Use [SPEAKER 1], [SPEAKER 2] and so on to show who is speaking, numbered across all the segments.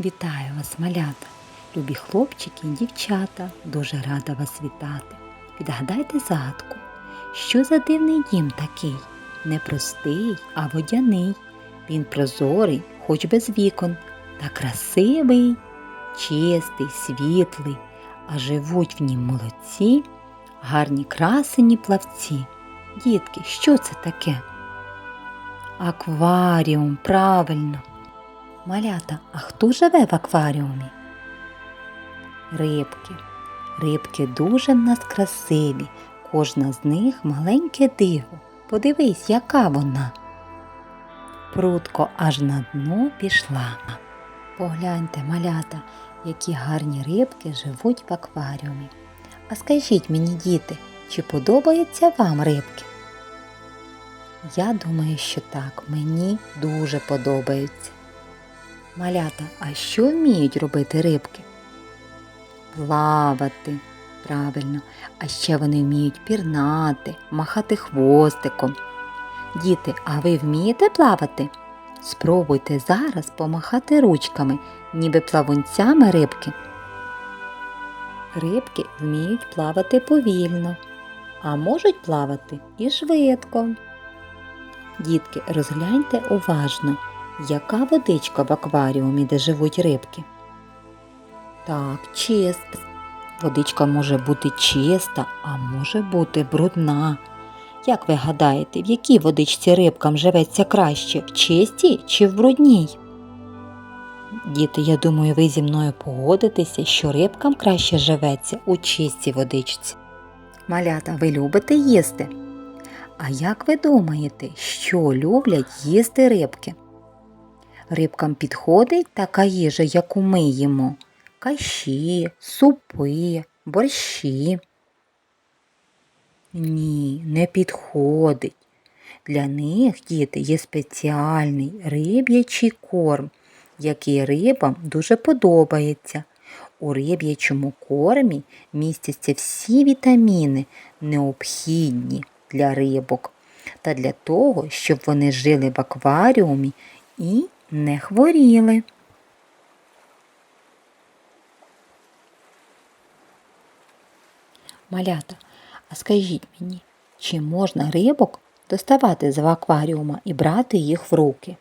[SPEAKER 1] Вітаю вас, малята, любі хлопчики і дівчата. Дуже рада вас вітати. Відгадайте загадку, що за дивний дім такий? Не простий, а водяний. Він прозорий, хоч без вікон, та красивий, чистий, світлий, а живуть в нім молодці, гарні красені плавці. Дітки, що це таке? Акваріум, правильно. Малята, а хто живе в акваріумі? Рибки. Рибки дуже в нас красиві. Кожна з них маленьке диво. Подивись, яка вона. Прутко аж на дно пішла. Погляньте, малята, які гарні рибки живуть в акваріумі. А скажіть мені, діти, чи подобаються вам рибки? Я думаю, що так, мені дуже подобаються. Малята, а що вміють робити рибки? Плавати, правильно, а ще вони вміють пірнати, махати хвостиком. Діти, а ви вмієте плавати? Спробуйте зараз помахати ручками, ніби плавунцями рибки. Рибки вміють плавати повільно, а можуть плавати і швидко. Дітки, розгляньте уважно, яка водичка в акваріумі, де живуть рибки. Так, чиста. Водичка може бути чиста, а може бути брудна. Як ви гадаєте, в якій водичці рибкам живеться краще, в чистій чи в брудній? Діти, я думаю, ви зі мною погодитеся, що рибкам краще живеться у чистій водичці. Малята, ви любите їсти? А як ви думаєте, що люблять їсти рибки? Рибкам підходить така їжа, яку ми їмо каші, супи, борщі. Ні, не підходить. Для них, діти, є спеціальний риб'ячий корм, який рибам дуже подобається. У риб'ячому кормі містяться всі вітаміни, необхідні для рибок та для того, щоб вони жили в акваріумі і не хворіли. Малята, а скажіть мені, чи можна рибок доставати з акваріума і брати їх в руки?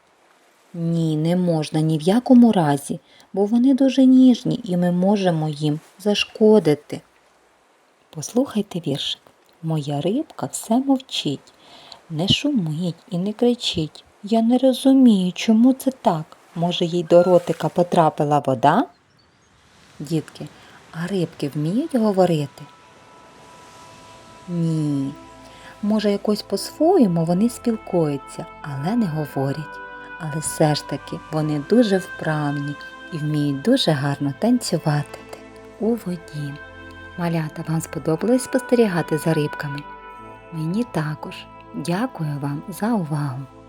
[SPEAKER 1] Ні, не можна ні в якому разі, бо вони дуже ніжні і ми можемо їм зашкодити. Послухайте віршик. Моя рибка все мовчить, не шумить і не кричить. Я не розумію, чому це так. Може, їй до ротика потрапила вода? Дітки, а рибки вміють говорити? Ні. Може, якось по-своєму вони спілкуються, але не говорять. Але все ж таки вони дуже вправні і вміють дуже гарно танцювати у воді. Малята, вам сподобалось спостерігати за рибками? Мені також. Дякую вам за увагу!